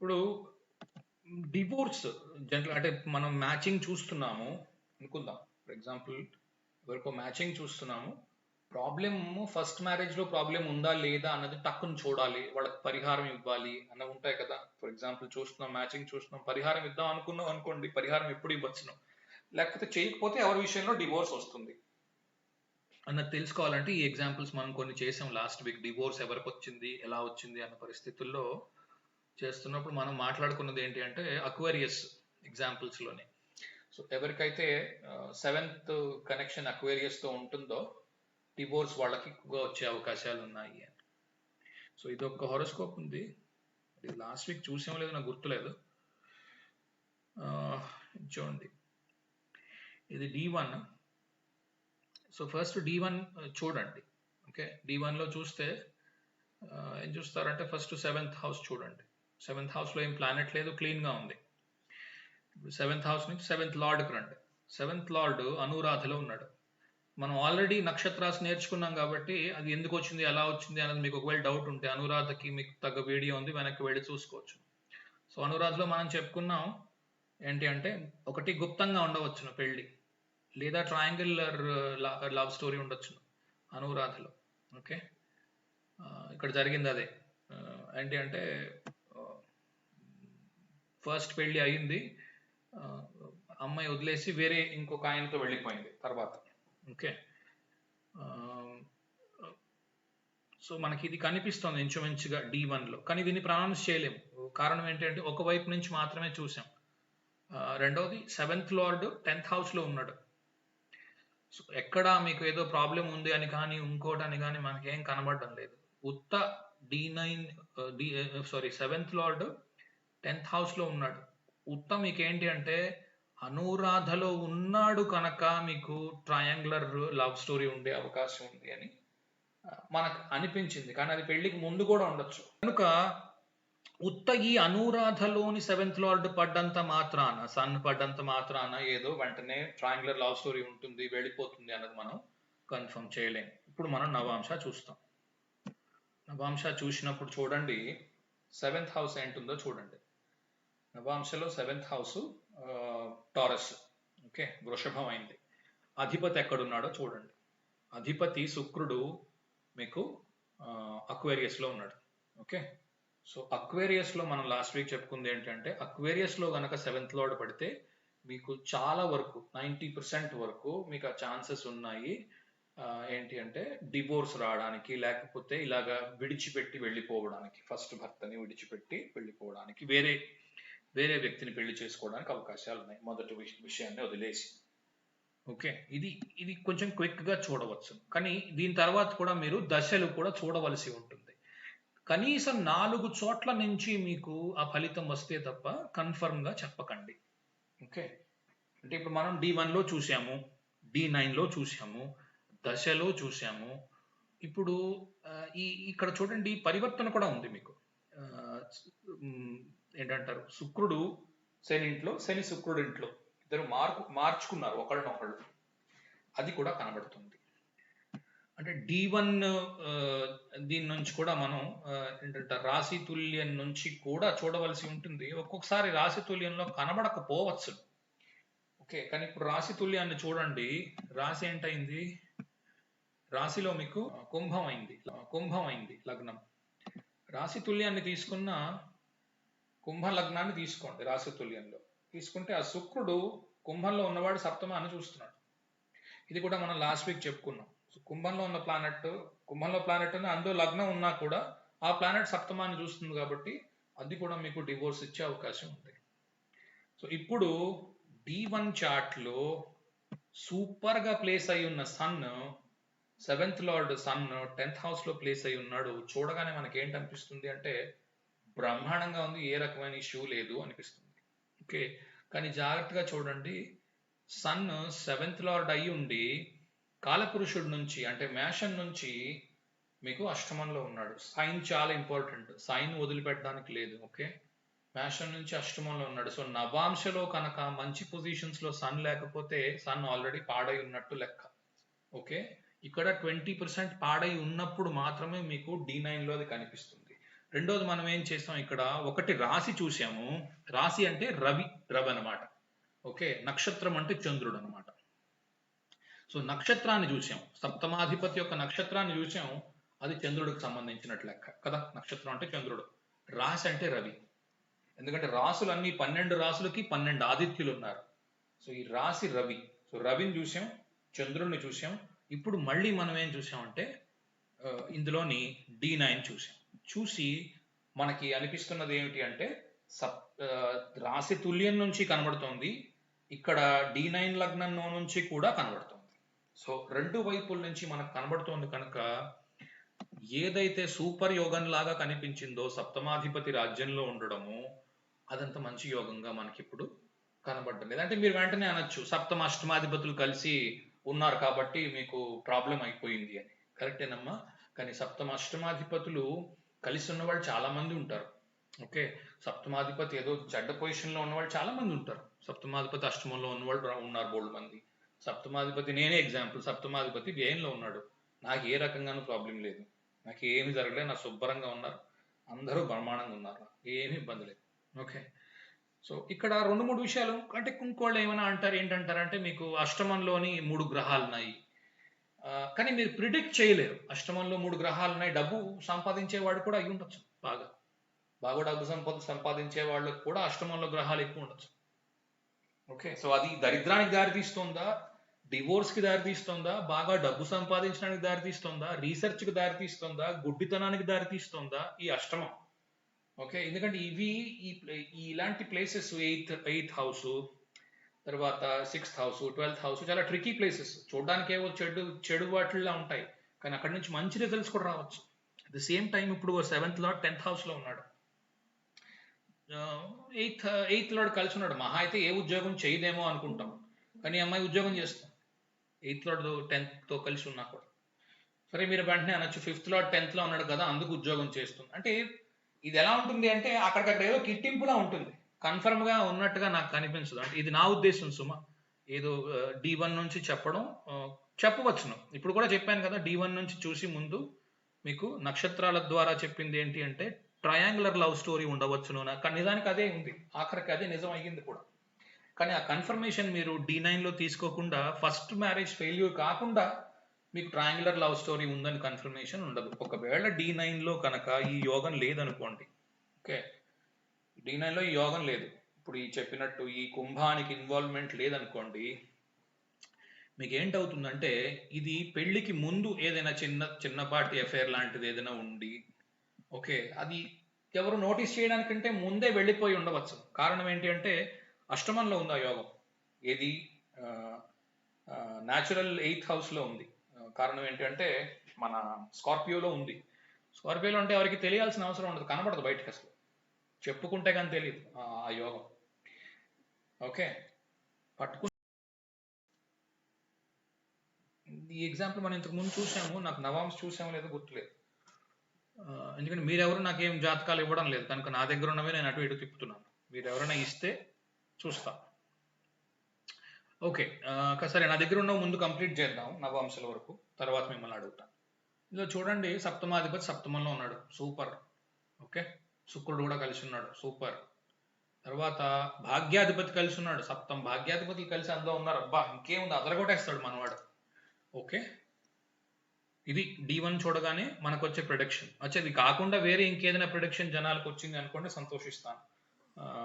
ఇప్పుడు divorce general అంటే మనం మ్యాచింగ్ చూస్తున్నాము అనుకుందాం. ఫర్ ఎగ్జాంపుల్ ఎవరికో మ్యాచింగ్ చూస్తున్నాము. ప్రాబ్లమ్ ఫస్ట్ మ్యారేజ్లో ప్రాబ్లం ఉందా లేదా అన్నది టక్కుని చూడాలి వాళ్ళకి పరిహారం ఇవ్వాలి అన్న ఉంటాయి కదా. ఫర్ ఎగ్జాంపుల్ చూస్తున్నాం మ్యాచింగ్ చూస్తున్నాం పరిహారం ఇద్దాం అనుకున్నాం అనుకోండి పరిహారం ఎప్పుడు ఇవ్వచ్చును. లేకపోతే చేయకపోతే ఎవరి విషయంలో డివోర్స్ వస్తుంది. అన్నది తెలుసుకోవాలంటే ఈ ఎగ్జాంపుల్స్ మనం కొన్ని చేసాం లాస్ట్ వీక్ డివోర్స్ ఎవరికి వచ్చింది ఎలా వచ్చింది అన్న పరిస్థితుల్లో చేస్తున్నప్పుడు మనం మాట్లాడుకున్నది ఏంటి అంటే అక్వేరియస్ ఎగ్జాంపుల్స్లోనే. సో ఎవరికైతే సెవెంత్ కనెక్షన్ అక్వేరియస్తో ఉంటుందో డివోర్స్ వాళ్ళకి ఎక్కువగా వచ్చే అవకాశాలు ఉన్నాయి అని. సో ఇది ఒక హొరోస్కోప్ ఉంది. ఇది లాస్ట్ వీక్ చూసాం లేదో నాకు గుర్తులేదు. చూడండి. ఇది D one so first D one చూడండి. ఓకే డి వన్లో చూస్తే ఏం చూస్తారంటే ఫస్ట్ సెవెంత్ హౌస్ చూడండి. సెవెంత్ హౌస్లో ఏం ప్లానెట్ లేదు క్లీన్గా ఉంది. ఇప్పుడు సెవెంత్ హౌస్ నుంచి సెవెంత్ లార్డ్కి రండి. సెవెంత్ లార్డ్ అనురాధలో ఉన్నాడు. మనం ఆల్రెడీ నక్షత్రాస్ నేర్చుకున్నాం కాబట్టి అది ఎందుకు వచ్చింది ఎలా వచ్చింది అనేది మీకు ఒకవేళ డౌట్ ఉంటే అనురాధకి మీకు తగ్గ వీడియో ఉంది వెనక్కి వెళ్ళి చూసుకోవచ్చు. సో అనురాధలో మనం చెప్పుకున్నాం ఏంటి అంటే ఒకటి గుప్తంగా ఉండవచ్చును పెళ్ళి. లేదా ట్రయాంగిల్లర్ లవ్ స్టోరీ ఉండొచ్చును అనురాధలో. ఓకే uh, ఇక్కడ జరిగింది అదే. Uh, ఏంటి అంటే ఫస్ట్ పెళ్ళి అయింది. అమ్మాయి వదిలేసి వేరే ఇంకొక ఆయనతో వెళ్ళిపోయింది తర్వాత. ఓకే. సో మనకి ఇది కనిపిస్తుంది ఇంచుమించుగా డి వన్లో కానీ దీన్ని ప్రొనౌన్స్ చేయలేము. కారణం ఏంటంటే ఒక వైపు నుంచి మాత్రమే చూసాం. రెండవది సెవెంత్ లార్డ్ టెన్త్ హౌస్లో ఉన్నాడు. సో ఎక్కడ మీకు ఏదో ప్రాబ్లం ఉంది అని కానీ ఇంకోటి అని కానీ మనకేం కనబడడం లేదు. ఉత్త D nine D sorry seventh lord tenth హౌస్లో ఉన్నాడు. ఉత్తం మీకేంటి అంటే అనురాధలో ఉన్నాడు కనుక మీకు ట్రయాంగులర్ లవ్ స్టోరీ ఉండే అవకాశం ఉంది అని మనకు అనిపించింది. కానీ అది పెళ్ళికి ముందు కూడా ఉండొచ్చు. కనుక ఉత్త ఈ అనురాధలోని సెవెంత్ లార్డ్ పడ్డంత మాత్రాన సన్ పడ్డంత మాత్రాన ఏదో వెంటనే ట్రయాంగులర్ లవ్ స్టోరీ ఉంటుంది వెళ్ళిపోతుంది అన్నది మనం కన్ఫర్మ్ చేయలేం. ఇప్పుడు మనం నవాంశ చూస్తాం. నవాంశ చూసినప్పుడు చూడండి సెవెంత్ హౌస్ ఏంటుందో చూడండి. నవాంశలో సెవెంత్ హౌస్ టారస్. ఓకే వృషభం అయింది అధిపతి ఎక్కడున్నాడో చూడండి. అధిపతి శుక్రుడు మీకు అక్వేరియస్లో ఉన్నాడు. ఓకే సో అక్వేరియస్లో మనం లాస్ట్ వీక్ చెప్పుకుంది ఏంటంటే అక్వేరియస్లో కనుక సెవెంత్ లోడ్ పడితే మీకు చాలా వరకు నైంటీ పర్సెంట్ వరకు మీకు ఆ ఛాన్సెస్ ఉన్నాయి. ఏంటి అంటే డివోర్స్ రావడానికి లేకపోతే ఇలాగా విడిచిపెట్టి వెళ్ళిపోవడానికి ఫస్ట్ భర్తని విడిచిపెట్టి వెళ్ళిపోవడానికి వేరే వేరే వ్యక్తిని పెళ్ళి చేసుకోవడానికి అవకాశాలు ఉన్నాయి మొదటి విష- విషయాన్ని వదిలేసి. ఓకే? ఇది ఇది కొంచెం క్విక్గా చూడవచ్చు. కానీ దీని తర్వాత కూడా మీరు దశలు కూడా చూడవలసి ఉంటుంది. కనీసం నాలుగు చోట్ల నుంచి మీకు ఆ ఫలితం వస్తే తప్ప కన్ఫర్మ్గా చెప్పకండి. ఓకే? అంటే ఇప్పుడు మనం డి వన్లో చూసాము డి నైన్లో చూసాము దశలో చూసాము. ఇప్పుడు ఈ ఇక్కడ చూడండి పరివర్తన కూడా ఉంది మీకు. ఏంటంటారు? శుక్రుడు శని ఇంట్లో శని శుక్రుడు ఇంట్లో ఇద్దరు మార్పు మార్చుకున్నారు ఒకళ్ళనొకళ్ళు. అది కూడా కనబడుతుంది. అంటే డి వన్ దీని నుంచి కూడా మనం ఏంటంటే రాశి తుల్యం నుంచి కూడా చూడవలసి ఉంటుంది. ఒక్కొక్కసారి రాశి తుల్యంలో కనబడకపోవచ్చు. ఓకే కానీ ఇప్పుడు రాశి తుల్యాన్ని చూడండి. రాశి ఏంటైంది రాశిలో మీకు కుంభం అయింది. కుంభం అయింది లగ్నం. రాశి తుల్యాన్ని తీసుకున్న కుంభ లగ్నాన్ని తీసుకోండి రాశి తుల్యంలో. తీసుకుంటే ఆ శుక్రుడు కుంభంలో ఉన్నవాడు సప్తమాన్ని చూస్తున్నాడు. ఇది కూడా మనం లాస్ట్ వీక్ చెప్పుకున్నాం. కుంభంలో ఉన్న ప్లానెట్ కుంభంలో ప్లానెట్ ఉంది అందులో లగ్నం ఉన్నా కూడా ఆ ప్లానెట్ సప్తమాన్ని చూస్తుంది కాబట్టి అది కూడా మీకు డివోర్స్ ఇచ్చే అవకాశం ఉంది. సో ఇప్పుడు డి వన్ చార్ట్లో సూపర్గా ప్లేస్ అయి ఉన్న sun seventh lord sun tenth హౌస్లో ప్లేస్ అయి ఉన్నాడు. చూడగానే మనకి ఏంటనిపిస్తుంది అంటే బ్రహ్మాండంగా ఉంది ఏ రకమైన ఇష్యూ లేదు అనిపిస్తుంది. ఓకే కానీ జాగ్రత్తగా చూడండి సన్ సెవెంత్ లార్డ్ అయి ఉండి కాలపురుషుడి నుంచి అంటే మేషన్ నుంచి మీకు అష్టమంలో ఉన్నాడు. సైన్ చాలా ఇంపార్టెంట్ సైన్ వదిలిపెట్టడానికి లేదు ఓకే మేషన్ నుంచి అష్టమంలో ఉన్నాడు. సో నవాంశలో కనుక మంచి పొజిషన్స్లో సన్ లేకపోతే సన్ ఆల్రెడీ పాడై ఉన్నట్టు లెక్క. ఓకే ఇక్కడ ట్వంటీ పర్సెంట్ పాడై ఉన్నప్పుడు మాత్రమే మీకు డి నైన్లో అది కనిపిస్తుంది. రెండోది మనం ఏం చేస్తాం ఇక్కడ? ఒకటి రాశి చూసాము. రాశి అంటే రవి రవి అన్నమాట. ఓకే? నక్షత్రం అంటే చంద్రుడు అన్నమాట. సో నక్షత్రాన్ని చూసాం. సప్తమాధిపతి యొక్క నక్షత్రాన్ని చూసాం. అది చంద్రుడికి సంబంధించినట్టు లెక్క. కదా? నక్షత్రం అంటే చంద్రుడు. రాశి అంటే రవి. ఎందుకంటే రాసులు అన్ని పన్నెండు రాసులకి పన్నెండు ఆదిత్యులు ఉన్నారు. సో ఈ రాశి రవి. సో రవిని చూసాం చంద్రుడిని చూసాం. ఇప్పుడు మళ్ళీ మనం ఏం చూసామంటే ఆ, ఇందులోని డి నైన్ చూసాం. చూసి మనకి అనిపిస్తున్నది ఏమిటి అంటే సప్ రాశి తుల్యం నుంచి కనబడుతోంది. ఇక్కడ డి నైన్ లగ్నం నుంచి కూడా కనబడుతోంది. సో రెండు వైపుల నుంచి మనకు కనబడుతోంది కనుక ఏదైతే సూపర్ యోగం లాగా కనిపించిందో సప్తమాధిపతి రాజ్యంలో ఉండడము అదంత మంచి యోగంగా మనకి ఇప్పుడు కనబడ్డం లేదు. అంటే మీరు వెంటనే అనొచ్చు సప్తమ అష్టమాధిపతులు కలిసి ఉన్నారు కాబట్టి మీకు ప్రాబ్లం అయిపోయింది అని. కరెక్టేనమ్మా? కానీ సప్తమ అష్టమాధిపతులు కలిసి ఉన్న వాళ్ళు చాలా మంది ఉంటారు. ఓకే? సప్తమాధిపతి ఏదో చెడ్డ పొజిషన్లో ఉన్నవాళ్ళు ఉన్న వాళ్ళు చాలా మంది ఉంటారు. సప్తమాధిపతి అష్టమంలో ఉన్న వాళ్ళు ఉన్నారు బోల్డ్ మంది. సప్తమాధిపతి నేనే ఎగ్జాంపుల్ సప్తమాధిపతి వ్యయంలో ఉన్నాడు. నాకు ఏ రకంగానూ ప్రాబ్లం లేదు. నాకు ఏమి జరగలేదు. నా శుభ్రంగా ఉన్నారు. అందరూ బ్రహ్మాండంగా ఉన్నారు. ఏమి ఇబ్బంది లేదు. ఓకే? సో ఇక్కడ రెండు మూడు విషయాలు అంటే ఇంకోళ్ళు ఏమైనా అంటారు? ఏంటంటారంటే మీకు అష్టమంలోని మూడు గ్రహాలు ఉన్నాయి కానీ మీరు ప్రిడిక్ట్ చేయలేరు. అష్టమంలో మూడు గ్రహాలు ఉన్నాయి డబ్బు సంపాదించేవాడు కూడా అయి ఉండొచ్చు బాగా. బాగా డబ్బు సంపద సంపాదించే వాళ్ళకి కూడా అష్టమంలో గ్రహాలు ఎక్కువ ఉండొచ్చు. ఓకే సో అది దరిద్రానికి దారితీస్తుందా డివోర్స్కి దారితీస్తుందా బాగా డబ్బు సంపాదించడానికి దారితీస్తుందా రీసెర్చ్కి దారితీస్తుందా గుడ్డితనానికి దారితీస్తుందా ఈ అష్టమం. ఓకే ఎందుకంటే ఇవి ఈ ఈ ఇలాంటి ప్లేసెస్ ఎయిత్ ఎయిత్ హౌస్ తర్వాత సిక్స్త్ హౌస్ ట్వెల్త్ హౌస్ చాలా ట్రికీ ప్లేసెస్ చూడడానికి ఏవో చెడు చెడు వాటిల్లో ఉంటాయి. కానీ అక్కడి నుంచి మంచి రిజల్ట్స్ కూడా రావచ్చు. అట్ ద సేమ్ టైం ఇప్పుడు సెవెంత్ లార్డ్ టెన్త్ హౌస్లో ఉన్నాడు. ఎయిత్ ఎయిత్ లార్డ్ కలిసి ఉన్నాడు. మహా అయితే ఏ ఉద్యోగం చేయదేమో అనుకుంటాం. కానీ ఈ అమ్మాయి ఉద్యోగం చేస్తాం ఎయిత్ లార్డ్ టెన్త్తో కలిసి ఉన్నా కూడా. సరే మీరు వెంటనే అనొచ్చు. ఫిఫ్త్ లార్డ్ టెన్త్లో ఉన్నాడు కదా అందుకు ఉద్యోగం చేస్తుంది. అంటే ఇది ఎలా ఉంటుంది అంటే అక్కడికక్కడ ఏదో కిట్టింపులా ఉంటుంది. కన్ఫర్మ్గా ఉన్నట్టుగా నాకు కనిపించదు. అంటే ఇది నా ఉద్దేశం సుమ. ఏదో డి వన్ నుంచి చెప్పడం చెప్పవచ్చును. ఇప్పుడు కూడా చెప్పాను కదా డి వన్ నుంచి చూసి ముందు మీకు నక్షత్రాల ద్వారా చెప్పింది ఏంటి అంటే ట్రయాంగులర్ లవ్ స్టోరీ ఉండవచ్చును. నిజానికి అదే ఉంది. ఆఖరికి అదే నిజం అయ్యింది కూడా. కానీ ఆ కన్ఫర్మేషన్ మీరు డి లో తీసుకోకుండా ఫస్ట్ మ్యారేజ్ ఫెయిల్యూర్ కాకుండా మీకు ట్రయాంగులర్ లవ్ స్టోరీ ఉందని కన్ఫర్మేషన్ ఉండదు. ఒకవేళ డి లో కనుక ఈ యోగం లేదనుకోండి ఓకే? డి నైన్లో ఈ యోగం లేదు. ఇప్పుడు ఈ చెప్పినట్టు ఈ కుంభానికి ఇన్వాల్వ్మెంట్ లేదనుకోండి మీకు ఏంటవుతుందంటే ఇది పెళ్ళికి ముందు ఏదైనా చిన్న చిన్నపాటి ఎఫైర్ లాంటిది ఏదైనా ఉండి ఓకే అది ఎవరు నోటీస్ చేయడానికంటే ముందే వెళ్ళిపోయి ఉండవచ్చు. కారణం ఏంటి అంటే అష్టమంలో ఉంది ఆ యోగం. ఏది? న్యాచురల్ ఎయిత్ హౌస్లో ఉంది. కారణం ఏంటి అంటే మన స్కార్పియోలో ఉంది. స్కార్పియోలో అంటే ఎవరికి తెలియాల్సిన అవసరం ఉండదు. కనబడదు బయటకు అసలు. చెప్పుకుంటే కానీ తెలియదు ఆ యోగం. ఓకే? పట్టుకు ఈ ఎగ్జాంపుల్ మనం ఇంతకు ముందు చూసాము నాకు నవాంస్ చూసామో లేదో గుర్తులేదు. ఎందుకంటే మీరెవరు నాకేం జాతకాలు ఇవ్వడం లేదు కనుక నా దగ్గర ఉన్నవే నేను అటు ఇటు తిప్పుతున్నాను. మీరు ఎవరైనా ఇస్తే చూస్తా. ఓకే సరే నా దగ్గర ఉన్న ముందు కంప్లీట్ చేద్దాం నవాంశాల వరకు తర్వాత మిమ్మల్ని అడుగుతాను ఇందులో చూడండి సప్తమాధిపతి సప్తమంలో ఉన్నాడు. సూపర్. ఓకే? శుక్రుడు కూడా కలిసి ఉన్నాడు సూపర్. తర్వాత భాగ్యాధిపతి కలిసి ఉన్నాడు సప్తం భాగ్యాధిపతులు కలిసి అందులో ఉన్నారు. అబ్బా ఇంకేముంది? అదరగొట్టేస్తాడు మనవాడు. ఓకే? ఇది డి వన్ చూడగానే మనకు వచ్చే ప్రొడక్షన్ వచ్చే ఇది కాకుండా వేరే ఇంకేదైనా ప్రొడక్షన్ జనాలకు వచ్చింది అనుకోండి సంతోషిస్తాను.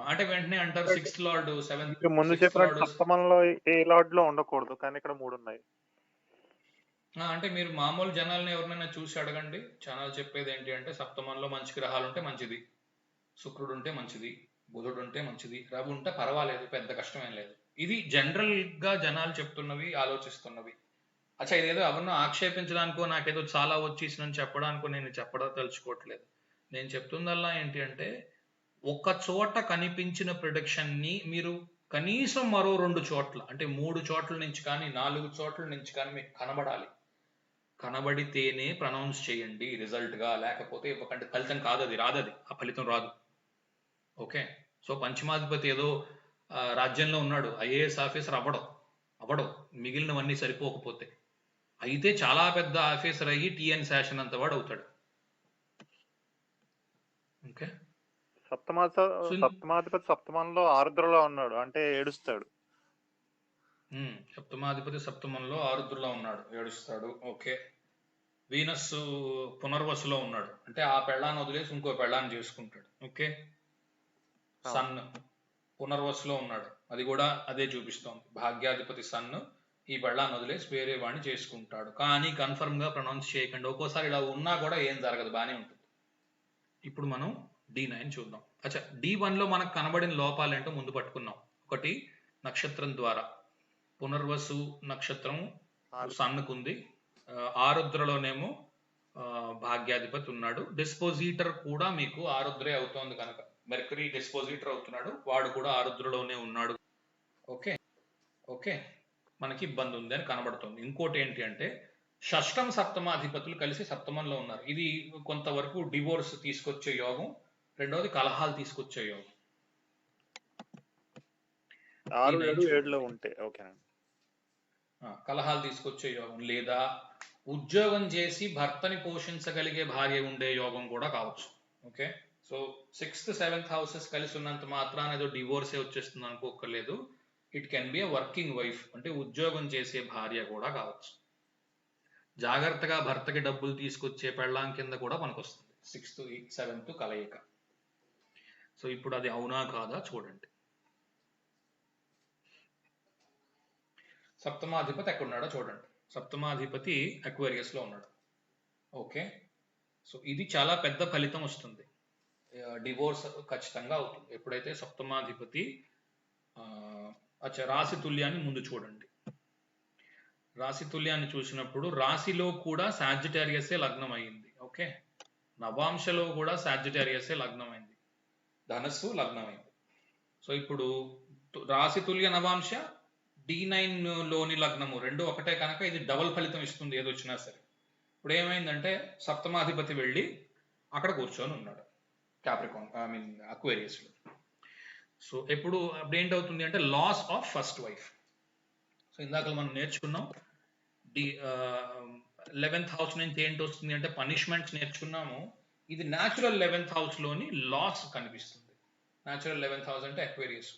అంటే వెంటనే అంటారు సిక్స్త్ లార్డ్ సెవెంత్ ముందు చెప్పినట్టు సప్తమంలో ఏ లార్డ్లో ఉండకూడదు కానీ ఇక్కడ మూడు ఉన్నాయి. అంటే మీరు మామూలు జనాలను ఎవరినైనా చూసి అడగండి. ఛానల్ చెప్పేది ఏంటి అంటే సప్తమంలో మంచి గ్రహాలు ఉంటే మంచిది. శుక్రుడు ఉంటే మంచిది బుధుడు ఉంటే మంచిది రవి ఉంటే పర్వాలేదు పెద్ద కష్టమేం లేదు. ఇది జనరల్గా జనాలు చెప్తున్నవి ఆలోచిస్తున్నవి. అచ్చా ఇదేదో ఎవరినో ఆక్షేపించడానికో నాకేదో చాలా వచ్చేసిందని చెప్పడానికో నేను చెప్పడం తలుచుకోవట్లేదు. నేను చెప్తుందల్లా ఏంటి అంటే ఒక చోట కనిపించిన ప్రొడక్షన్ని మీరు కనీసం మరో రెండు చోట్ల అంటే మూడు చోట్ల నుంచి కానీ నాలుగు చోట్ల నుంచి కానీ మీకు కనబడాలి. కనబడితేనే ప్రనౌన్స్ చేయండి రిజల్ట్గా లేకపోతే ఇవ్వకండి ఫలితం కాదు అది ఆ ఫలితం రాదు. ఓకే. సో పంచమాధిపతి ఏదో రాజ్యంలో ఉన్నాడు. ఐఏఎస్ ఆఫీసర్ అవ్వడం. అవ్వడం. మిగిలినవన్నీ సరిపోకపోతే. అయితే చాలా పెద్ద ఆఫీసర్ అయ్యి టిఎన్ శాషన్ అంత వాడు అవుతాడు. సో- సప్తమాధిపతి సప్తమంలో ఆరుద్రలో ఉన్నాడు. అంటే ఏడుస్తాడు. సప్తమాధిపతి సప్తమంలో ఆరుద్రలో ఉన్నాడు. ఏడుస్తాడు. ఓకే. వీనస్ పునర్వసులో ఉన్నాడు. అంటే ఆ పెళ్ళాన్ని వదిలేసి ఇంకో పెళ్ళాన్ని చేసుకుంటాడు. ఓకే. సన్ పునర్వసులో ఉన్నాడు. అది కూడా అదే చూపిస్తోంది. భాగ్యాధిపతి సన్ ఈ పెళ్ళాన్ని వదిలేసి వేరే వాడిని చేసుకుంటాడు. కానీ కన్ఫర్మ్గా ప్రొనౌన్స్ చేయకండి. ఒక్కోసారి ఇలా ఉన్నా కూడా ఏం జరగదు. బానే ఉంటుంది. ఇప్పుడు మనం డి నైన్ చూద్దాం. అచ్చా డి వన్లో మనకు కనబడిన లోపాలు ఏంటో ముందు పట్టుకున్నాం ఒకటి నక్షత్రం ద్వారా. పునర్వసు నక్షత్రం సన్నుకుంది. ఆరుద్రలోనేమో భాగ్యాధిపతి ఉన్నాడు. డిస్పోజిటర్ కూడా మీకు ఆరుద్రే అవుతోంది కనుక. మెర్కరీ డిస్పోజిటర్ అవుతున్నాడు. వాడు కూడా ఆరుద్రలోనే ఉన్నాడు. ఓకే. ఓకే. మనకి ఇబ్బంది ఉంది అని కనబడుతుంది. ఇంకోటి ఏంటి అంటే షష్టం సప్తమాధిపతులు కలిసి సప్తమంలో ఉన్నారు. ఇది కొంతవరకు డివోర్స్ తీసుకొచ్చే యోగం. రెండవది కలహాలు తీసుకొచ్చే యోగం. ఆరు ఏడు ఏడులో ఉంటే కలహాలు తీసుకొచ్చే యోగం లేదా ఉద్యోగం చేసి భర్తని పోషించగలిగే భార్య ఉండే యోగం కూడా కావచ్చు. Okay? So sixth seventh houses కలిసి ఉన్నంత మాత్రాన ఏదో డివోర్సే వచ్చేస్తుంది అనుకోకర్లేదు it can be a working wife అంటే ఉద్యోగం చేసే భార్య కూడా కావచ్చు. జాగ్రత్తగా భర్తకి డబ్బులు తీసుకొచ్చే పెళ్ళాం కింద కూడా మనకొస్తుంది. సిక్స్త్ సెవెంత్ కలయిక. సో ఇప్పుడు అది అవునా కాదా చూడండి. సప్తమాధిపతి ఎక్కడున్నాడో చూడండి. సప్తమాధిపతి అక్వేరియస్లో ఉన్నాడు. ఓకే సో ఇది చాలా పెద్ద ఫలితం వస్తుంది. డివోర్స్ ఖచ్చితంగా అవుతుంది. ఎప్పుడైతే సప్తమాధిపతి అచ్చా రాశి తుల్యాన్ని ముందు చూడండి. రాశి తుల్యాన్ని చూసినప్పుడు రాశిలో కూడా సాజిటేరియసే లగ్నం అయింది ఓకే? నవాంశలో కూడా సాజిటేరియసే లగ్నం అయింది ధనస్సు లగ్నం అయింది సో ఇప్పుడు రాశి తుల్య నవాంశ డి నైన్లోని లగ్నము రెండు ఒకటే కనుక ఇది డబల్ ఫలితం ఇస్తుంది ఏదొచ్చినా సరే. ఇప్పుడు ఏమైందంటే సప్తమాధిపతి వెళ్ళి అక్కడ కూర్చొని ఉన్నాడు క్యాప్రికాన్ ఐ మీన్ అక్వేరియస్లో సో ఎప్పుడు అప్పుడు ఏంటవుతుంది అంటే loss of first wife so ఇందాక మనం నేర్చుకున్నాం డి లెవెన్త్ హౌస్ నుంచి ఏంటి వస్తుంది అంటే పనిష్మెంట్స్ నేర్చుకున్నాము. ఇది న్యాచురల్ లెవెన్త్ హౌస్లోని లాస్ కనిపిస్తుంది. న్యాచురల్ లెవెన్త్ హౌస్ అంటే అక్వేరియస్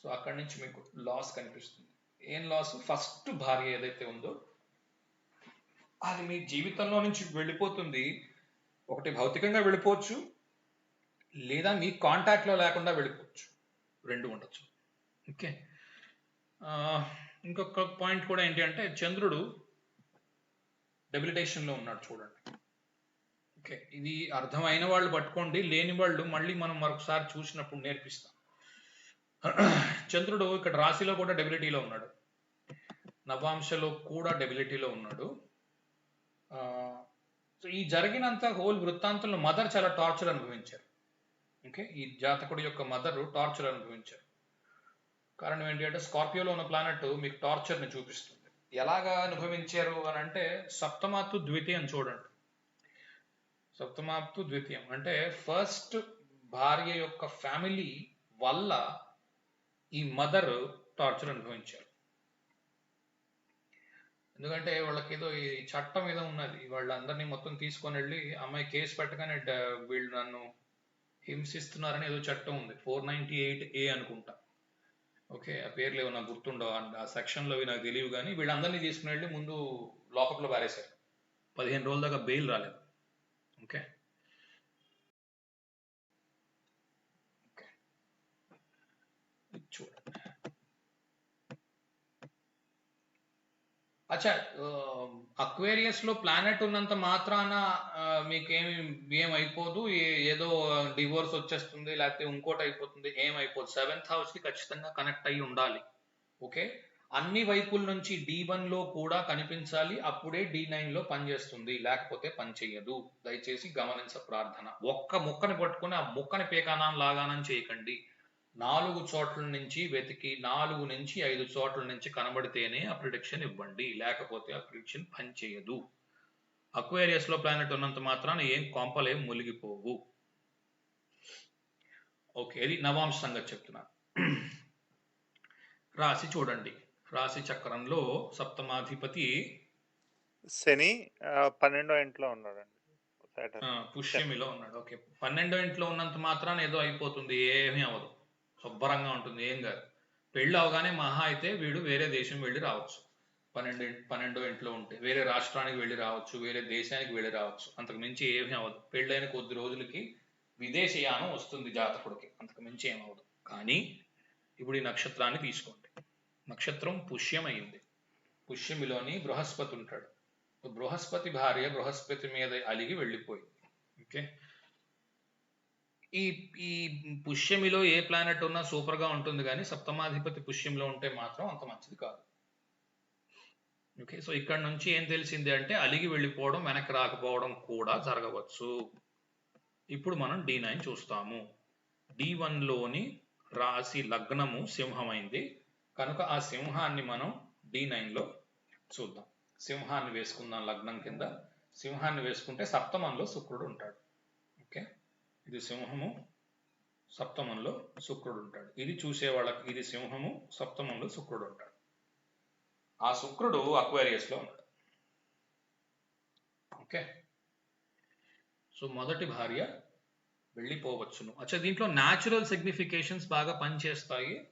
సో అక్కడి నుంచి మీకు లాస్ కనిపిస్తుంది. ఏం లాస్ ఫస్ట్ భార్య ఏదైతే ఉందో అది మీ జీవితంలో నుంచి వెళ్ళిపోతుంది. ఒకటి భౌతికంగా వెళ్ళిపోవచ్చు లేదా మీ కాంటాక్ట్లో లేకుండా వెళ్ళిపోవచ్చు. రెండు ఉండొచ్చు. ఓకే? ఇంకొక పాయింట్ కూడా ఏంటి అంటే చంద్రుడు డెబిలిటేషన్లో ఉన్నాడు చూడండి. ఓకే? ఇది అర్థమైన వాళ్ళు పట్టుకోండి లేని వాళ్ళు మళ్ళీ మనం మరొకసారి చూసినప్పుడు నేర్పిస్తాం. చంద్రుడు ఇక్కడ రాశిలో కూడా డెబిలిటీలో ఉన్నాడు. నవాంశలో కూడా డెబిలిటీలో ఉన్నాడు. సో ఈ జరిగినంత హోల్ వృత్తాంతంలో మదర్ చాలా టార్చర్ అనుభవించారు. ఓకే? ఈ జాతకుడి యొక్క మదర్ టార్చర్ అనుభవించారు. కారణం ఏంటి అంటే స్కార్పియోలో ఉన్న ప్లానెట్ మీకు టార్చర్ని చూపిస్తుంది. ఎలాగా అనుభవించారు అని అంటే సప్తమాత్తు ద్వితీయం చూడండి. సప్తమాప్తు ద్వితీయం అంటే ఫస్ట్ భార్య యొక్క ఫ్యామిలీ వల్ల ఈ మదర్ టార్చర్ అనుభవించారు. ఎందుకంటే వాళ్ళకి ఏదో ఈ చట్టం ఏదో ఉన్నది. వాళ్ళందరినీ మొత్తం తీసుకొని వెళ్ళి అమ్మాయి కేసు పెట్టగానే వీళ్ళు నన్ను హింసిస్తున్నారని ఏదో చట్టం ఉంది. ఫోర్ నైన్టీ ఎయిట్ ఏ అనుకుంటా. ఓకే ఆ పేర్లు ఏమన్నా గుర్తుండవు? ఆ- ఆ సెక్షన్ నాకు తెలియవు కానీ వీళ్ళందరినీ తీసుకుని వెళ్ళి ముందు లాకప్లో పారేశారు. పదిహేను రోజుల దాకా బెయిల్ రాలేదు. ఓకే. ఓకే. చూడండి అచ్చా అక్వేరియస్లో ప్లానెట్ ఉన్నంత మాత్రాన మీకేమి ఏం అయిపోదు ఏదో డివోర్స్ వచ్చేస్తుంది లేకపోతే ఇంకోటి అయిపోతుంది ఏమైపోదు. సెవెంత్ హౌస్కి ఖచ్చితంగా కనెక్ట్ అయి ఉండాలి. ఓకే అన్ని వైపుల నుంచి డి వన్లో కూడా కనిపించాలి. అప్పుడే డి నైన్లో పనిచేస్తుంది లేకపోతే పనిచేయదు దయచేసి గమనించ ప్రార్థన. ఒక్క ముక్కని పట్టుకుని ఆ ముక్కని పేకానం లాగానం చేయకండి. నాలుగు చోట్ల నుంచి వెతికి నాలుగు నుంచి ఐదు చోట్ల నుంచి కనబడితేనే ఆ ప్రిడిక్షన్ ఇవ్వండి. లేకపోతే ఆ ప్రిడిక్షన్ పని చేయదు అక్వేరియస్లో ప్లానెట్ ఉన్నంత మాత్రాన ఏం కొంపలేం మునిగిపోవు ఓకే ఇది నవాంశ సంగతి చెప్తున్నాను రాశి చూడండి. రాశి చక్రంలో సప్తమాధిపతి శని పన్నెండో ఇంట్లో ఉన్నాడండి. పుష్యమిలో ఉన్నాడు. ఓకే పన్నెండో ఇంట్లో ఉన్నంత మాత్రాన ఏదో అయిపోతుంది. ఏమీ అవ్వదు. శుభ్రంగా ఉంటుంది. ఏం కాదు. పెళ్ళి అవగానే మహా అయితే వీడు వేరే దేశం వెళ్ళి రావచ్చు. పన్నెండు పన్నెండో ఇంట్లో ఉంటే వేరే రాష్ట్రానికి వెళ్ళి రావచ్చు వేరే దేశానికి వెళ్ళి రావచ్చు. అంతకు మించి ఏమీ అవ్వదు. పెళ్ళైన కొద్ది రోజులకి విదేశయానం వస్తుంది జాతకుడికి. అంతకు మించి ఏమవ్వదు కానీ ఇప్పుడు ఈ నక్షత్రాన్ని తీసుకోండి. నక్షత్రం పుష్యం అయింది పుష్యమిలోని బృహస్పతి ఉంటాడు. బృహస్పతి భార్య బృహస్పతి మీద అలిగి వెళ్ళిపోయింది. ఓకే? ఈ ఈ పుష్యమిలో ఏ ప్లానెట్ ఉన్నా సూపర్గా ఉంటుంది కానీ సప్తమాధిపతి పుష్యంలో ఉంటే మాత్రం అంత మంచిది కాదు. ఓకే సో ఇక్కడ నుంచి ఏం తెలిసింది అంటే అలిగి వెళ్ళిపోవడం వెనక్కి రాకపోవడం కూడా జరగవచ్చు. ఇప్పుడు మనం డి నైన్ చూస్తాము. డి వన్లోని రాశి లగ్నము సింహమైంది. కనుక ఆ సింహాన్ని మనం డి నైన్లో చూద్దాం. సింహాన్ని వేసుకుందాం లగ్నం కింద. సింహాన్ని వేసుకుంటే సప్తమంలో శుక్రుడు ఉంటాడు. ఓకే ఇది సింహము సప్తమంలో శుక్రుడు ఉంటాడు ఇది చూసే వాళ్ళకి ఇది సింహము సప్తమంలో శుక్రుడు ఉంటాడు ఆ శుక్రుడు అక్వేరియస్లో ఉన్నాడు. ఓకే? సో మొదటి భార్య వెళ్ళిపోవచ్చును. అచ్చా దీంట్లో న్యాచురల్ సిగ్నిఫికేషన్స్ బాగా పనిచేస్తాయి.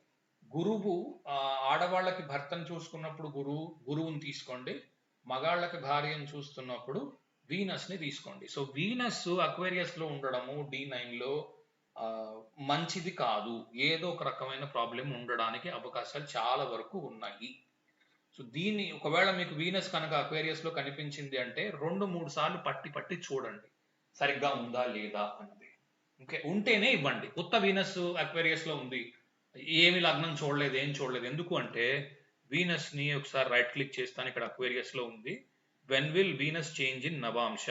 గురువు ఆడవాళ్ళకి భర్తను చూసుకున్నప్పుడు గురువు గురువుని తీసుకోండి. మగాళ్ళకి భార్యను చూస్తున్నప్పుడు వీనస్ని తీసుకోండి. సో వీనస్ అక్వేరియస్లో ఉండడము డి నైన్లో మంచిది కాదు. ఏదో ఒక రకమైన ప్రాబ్లం ఉండడానికి అవకాశాలు చాలా వరకు ఉన్నాయి. సో దీన్ని ఒకవేళ మీకు వీనస్ కనుక అక్వేరియస్లో కనిపించింది అంటే రెండు మూడు సార్లు పట్టి పట్టి చూడండి. సరిగ్గా ఉందా లేదా అన్నది. ఓకే ఉంటేనే ఇవ్వండి. కొత్త వీనస్ అక్వేరియస్లో ఉంది. ఏమి లగ్నం చూడలేదు ఏం చూడలేదు. ఎందుకు అంటే వీనస్ని ఒకసారి రైట్ క్లిక్ చేస్తాను. ఇక్కడ అక్వేరియస్లో ఉంది. When will Venus change in navamsa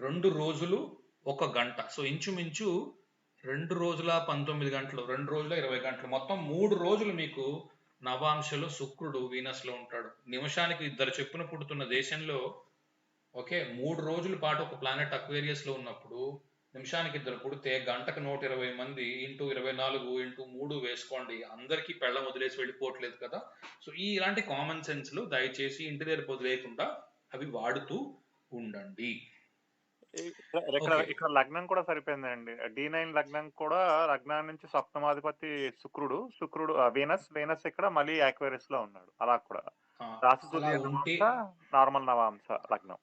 రెండు రోజులు ఒక గంట. సో ఇంచుమించు రెండు రోజుల పంతొమ్మిది గంటలు రెండు రోజుల ఇరవై గంటలు. మొత్తం మూడు రోజులు మీకు నవాంశలో శుక్రుడు వీనస్లో ఉంటాడు. నిమిషానికి ఇద్దరు చెప్పున పుడుతున్న దేశంలో ఓకే మూడు రోజుల పాటు ఒక ప్లానెట్ అక్వేరియస్లో ఉన్నప్పుడు నిమిషానికి ఇద్దరు పుడితే గంటకు నూట ఇరవై మంది ఇంటూ ఇరవై నాలుగు ఇంటూ మూడు వేసుకోండి. అందరికీ పెళ్ళం వదిలేసి వెళ్ళిపోవట్లేదు కదా. సో ఈ ఇలాంటి కామన్ సెన్స్లో దయచేసి ఇంటి దగ్గర వదిలేయకుండా అవి వాడుతూ ఉండండి. ఇక్కడ ఇక్కడ లగ్నం కూడా సరిపోయిందండి. డి నైన్ లగ్నం కూడా లగ్నం నుంచి సప్తమాధిపతి శుక్రుడు శుక్రుడు వీనస్ వీనస్ ఇక్కడ మళ్ళీ యాక్వేరియస్లో ఉన్నాడు. అలా కూడా. రాశి నార్మల్ నవాంశ లగ్నం.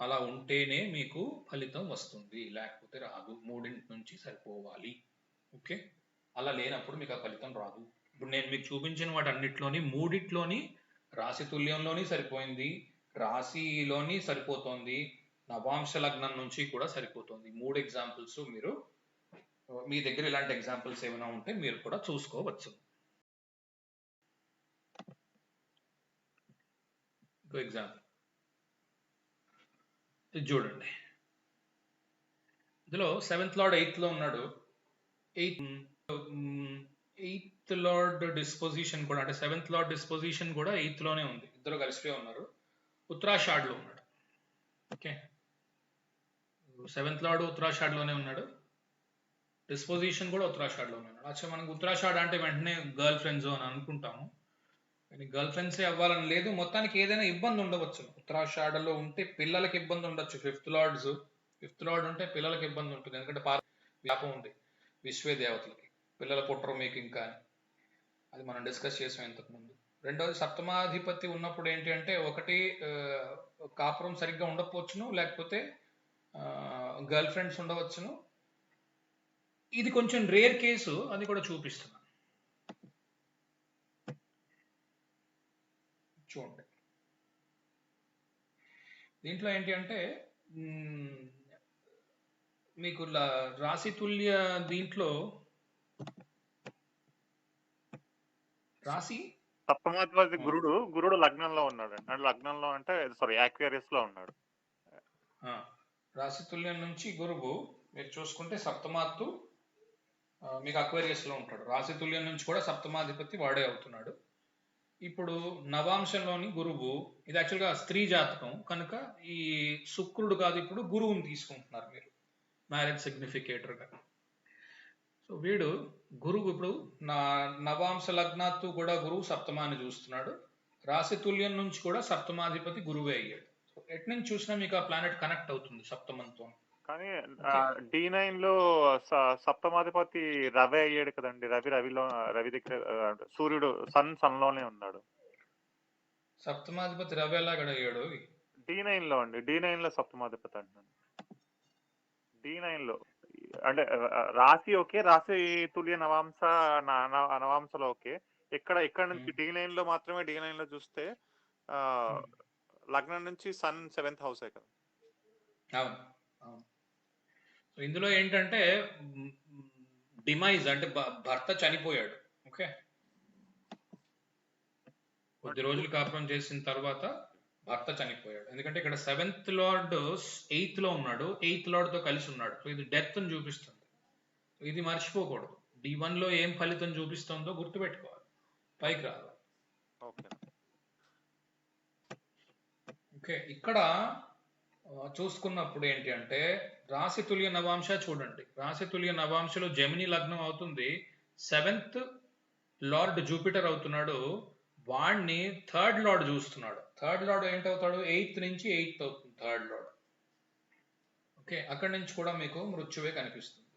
అలా ఉంటేనే మీకు ఫలితం వస్తుంది. లేకపోతే రాదు. మూడింటి నుంచి సరిపోవాలి. ఓకే? అలా లేనప్పుడు మీకు ఆ ఫలితం రాదు. ఇప్పుడు నేను మీకు చూపించిన వాటి అన్నిట్లోని మూడిట్లోని రాశి తుల్యంలోని సరిపోయింది. రాశిలోని సరిపోతుంది. నవాంశ లగ్నం నుంచి కూడా సరిపోతుంది. మూడు ఎగ్జాంపుల్స్ మీరు మీ దగ్గర ఇలాంటి ఎగ్జాంపుల్స్ ఏమైనా ఉంటే మీరు కూడా చూసుకోవచ్చు. ఎగ్జాంపుల్ ఇది చూడండి. ఇందులో సెవెంత్ లార్డ్ ఎయిత్లో ఉన్నాడు. ఎయిత్ ఎయిత్ లార్డ్ డిస్పోజిషన్ కూడా అంటే సెవెంత్ లార్డ్ డిస్పోజిషన్ కూడా ఎయిత్లోనే ఉంది. ఇద్దరు కలిసిపోయి ఉన్నారు. ఉత్తరాషాడ్లో ఉన్నాడు. ఓకే సెవెంత్ లార్డ్ ఉత్తరాషాడ్లోనే ఉన్నాడు. డిస్పోజిషన్ కూడా ఉత్తరాషాడ్లోనే ఉన్నాడు. అచ్చా మనకు ఉత్తరాషాడ్ అంటే వెంటనే గర్ల్ ఫ్రెండ్స్ అని అనుకుంటాము. కానీ గర్ల్ ఫ్రెండ్సే అవ్వాలని లేదు. మొత్తానికి ఏదైనా ఇబ్బంది ఉండవచ్చు. ఉత్తరాషాఢలో ఉంటే పిల్లలకి ఇబ్బంది ఉండొచ్చు. ఫిఫ్త్ లార్డ్స్ ఫిఫ్త్ లార్డ్ ఉంటే పిల్లలకి ఇబ్బంది ఉంటుంది. ఎందుకంటే పార వ్యాపం ఉంది విశ్వే దేవతలకి. పిల్లల పుట్టరు మీకు ఇంకా అది మనం డిస్కస్ చేసాం ఇంతకుముందు. రెండవది సప్తమాధిపతి ఉన్నప్పుడు ఏంటి అంటే ఒకటి కాపురం సరిగ్గా ఉండకపోవచ్చును లేకపోతే గర్ల్ ఫ్రెండ్స్ ఉండవచ్చును. ఇది కొంచెం రేర్ కేసు అది కూడా చూపిస్తున్నాను చూడండి. దీంట్లో ఏంటి అంటే మీకు రాశి తుల్య దీంట్లో రాశి? సప్తమాధిపతి గురుడు గురుడు లగ్నంలో ఉన్నాడు. అంటే లగ్నంలో అంటే సారీ యాక్వేరియస్లో ఉన్నాడు. ఆ, రాశి తుల్యం నుంచి గురువు మీరు చూసుకుంటే సప్తమాత్తు మీకు అక్వేరియస్లో ఉంటాడు. రాశి తుల్యం నుంచి కూడా సప్తమాధిపతి వాడే అవుతున్నాడు. ఇప్పుడు నవాంశంలోని గురువు ఇది యాక్చువల్గా స్త్రీ జాతకం. కనుక ఈ శుక్రుడు కాదు ఇప్పుడు గురువుని తీసుకుంటున్నారు మీరు. మ్యారేజ్ సిగ్నిఫికేటర్గా సో వీడు గురువు ఇప్పుడు నా నవాంశ లగ్నాత్తు కూడా గురువు సప్తమాన్ని చూస్తున్నాడు. రాశి తుల్యం నుంచి కూడా సప్తమాధిపతి గురువే అయ్యాడు. ఎట్నుంచి చూసినా మీకు ఆ ప్లానెట్ కనెక్ట్ అవుతుంది సప్తమంతో కానీ. డి నైన్లో సప్తమాధిపతి రవి అయ్యాడు కదండి. రవి రవిలో రవి దగ్గర సూర్యుడు సన్ సన్లోనే ఉన్నాడు. సప్తమాధిపతి రవి ఎలా అయ్యాడు? డి నైన్లో అండి. డి నైన్లో సప్తమాధిపతి అంటున్నాను. డి నైన్లో అంటే రాశి ఓకే. రాశి తుల్య నవాంశ నవాంశలో ఓకే. ఇక్కడ ఇక్కడ నుంచి డి నైన్లో మాత్రమే డి నైన్లో చూస్తే లగ్నం నుంచి సన్ సెవెంత్ హౌస్ కదా. అవును. ఇందులో ఏంటంటే డిమైజ్ అంటే భర్త చనిపోయాడు. ఓకే? కొద్ది రోజులు కాపురం చేసిన తర్వాత భర్త చనిపోయాడు. ఎందుకంటే ఇక్కడ సెవెంత్ లార్డ్ ఎయిత్లో ఉన్నాడు. ఎయిత్ లార్డ్తో కలిసి ఉన్నాడు. సో ఇది డెత్ అని చూపిస్తుంది. ఇది మర్చిపోకూడదు. డి వన్లో ఏం ఫలితం చూపిస్తుందో గుర్తుపెట్టుకోవాలి. పైకి రావాలి. ఓకే? ఇక్కడ చూసుకున్నప్పుడు ఏంటి అంటే రాశి తుల్య నవాంశ చూడండి. రాశి తుల్య నవాంశలో జమిని లగ్నం అవుతుంది. సెవెంత్ లార్డ్ జూపిటర్ అవుతున్నాడు. వాణ్ణి థర్డ్ లార్డ్ చూస్తున్నాడు. థర్డ్ లార్డ్ ఏంటవుతాడు? ఎయిత్ నుంచి ఎయిత్ అవుతుంది థర్డ్ లార్డ్. ఓకే అక్కడి నుంచి కూడా మీకు మృత్యువే కనిపిస్తుంది.